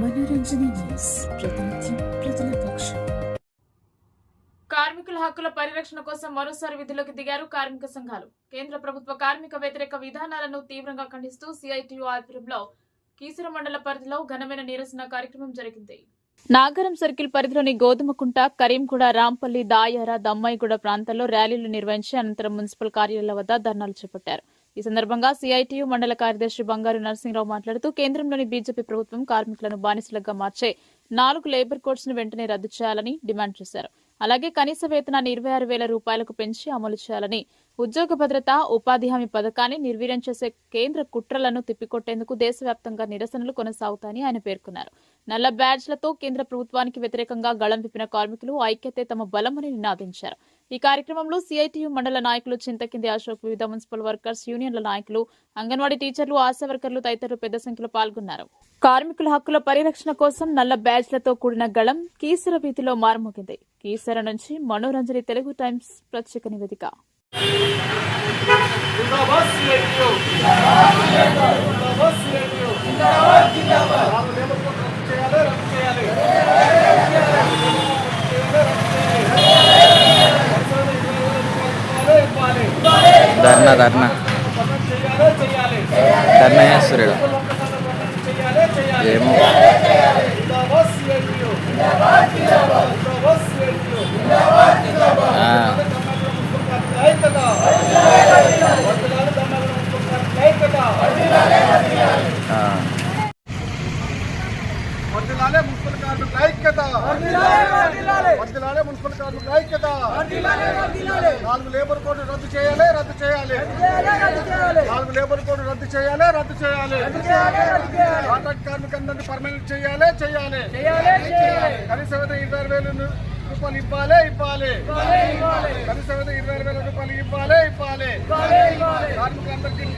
మనోరంజన news ప్రతినిత్యం ప్రజల పక్షం కార్మికుల హక్కుల పరిరక్షణ కోసం మరోసారి విధులకు దిగారు కార్మిక సంఘాలు. కేంద్ర ప్రభుత్వ కార్మిక వ్యతిరేక విధానాలను తీవ్రంగా ఖండిస్తూ సిఐటియు ఆధ్వర్యంలో కీసర మండల పరిధిలో ఘనమైన నిరసన కార్యక్రమం జరిగింది. నాగరం సర్కిల్ పరిధిలోని గోధుమకుంట కరీంగూడ రాంపల్లి దాయార దమ్మాయిగూడ ప్రాంతాల్లో ర్యాలీలు నిర్వహించి అనంతరం మున్సిపల్ కార్యాలయాల వద్ద ధర్నాలు చేపట్టారు. ఈ సందర్భంగా సిఐటియు మండల కార్యదర్శి బంగారు నరసింహరావు మాట్లాడుతూ కేంద్రంలోని బీజేపీ ప్రభుత్వం కార్మికులను బానిసలుగా మార్చే నాలుగు లేబర్ కోడ్స్ను వెంటనే రద్దు చేయాలని డిమాండ్ చేశారు. అలాగే కనీస వేతనాన్ని ఇరవై ఆరు వేల రూపాయలకు పెంచి అమలు చేయాలని ఉద్యోగ భద్రత ఉపాధి హామీ పథకాన్ని నిర్వీర్యం చేసే కేంద్ర కుట్రలను తిప్పికొట్టేందుకు దేశవ్యాప్తంగా నిరసనలు కొనసాగుతాయని ఆయన పేర్కొన్నారు. నల్ల బ్యాడ్జ్లతో కేంద్ర ప్రభుత్వానికి వ్యతిరేకంగా గళం విప్పిన కార్మికులు ఐక్యతే తమ బలమని నినాదించారు. ఈ కార్యక్రమంలో సిఐటియు మండల నాయకులు చింతకింది అశోక్ వివిధ మున్సిపల్ వర్కర్స్ యూనియన్ల నాయకులు అంగన్వాడీ టీచర్లు ఆశా వర్కర్లు తదితరులు పెద్ద సంఖ్యలో పాల్గొన్నారు. కార్మికుల హక్కుల పరిరక్షణ కోసం నల్ల బ్యాచ్లతో కూడిన గళం కీసర వీధిలో మారుమోగింది. కీసర నుంచి మనోరంజని తెలుగు టైమ్స్ ప్రత్యేక నివేదిక జిందాబాద్ సిఐటియు జిందాబాద్ సిఐటియు జిందాబాద్ జిందాబాద్ నాలుగు లేబర్ కోడ్ రద్దు చేయాలి రద్దు చేయాలి ఇవ్వాలి ఇవ్వాలి ధర్నా ధర్నా? ధర్నా చేస్తుర్రు ఏమో జిందాబాద్ సిఐటియు జిందాబాద్ జిందాబాద్ జిందాబాద్ సిఐటియు ఆ, ఐక్యత వర్తమాన ధర్మాలను ఐక్యత ఆ. వర్ధిల్లాలే మున్సిపల్ కార్మికుల ఐక్యత. వర్ధిల్లాలే మున్సిపల్ కార్మికుల ఐక్యత. నాలుగు లేబర్ కోడ్ రద్దు చేయాలి రద్దు చేయాలి. నాలుగు లేబర్ కోడ్ రద్దు చేయాలి రద్దు చేయాలి. కాంట్రాక్ట్ కార్మికులందరినీ పర్మనెంట్ చేయాలి చేయాలి. కనీస వేతనం ఇరవై ఆరు వేలు రూపాయలు ఇవ్వాలి ఇవ్వాలి. కనీస ఇరవై వేల రూపాయలు ఇవ్వాలి ఇవ్వాలి. కార్మికులందరికీ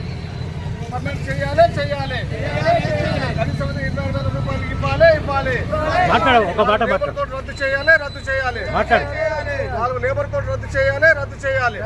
పర్మనెంట్ చేయాలి చేయాలి. కనీస వేతనం ఇరవై వేల రూపాయలు మాట్లాడు ఒక మాట లేబర్ మాట్లాడు. కోడ్ రద్దు చేయాలి రద్దు చేయాలి. మాట్లాడు. నాలుగు లేబర్ కోడ్ రద్దు చేయాలి రద్దు చేయాలి.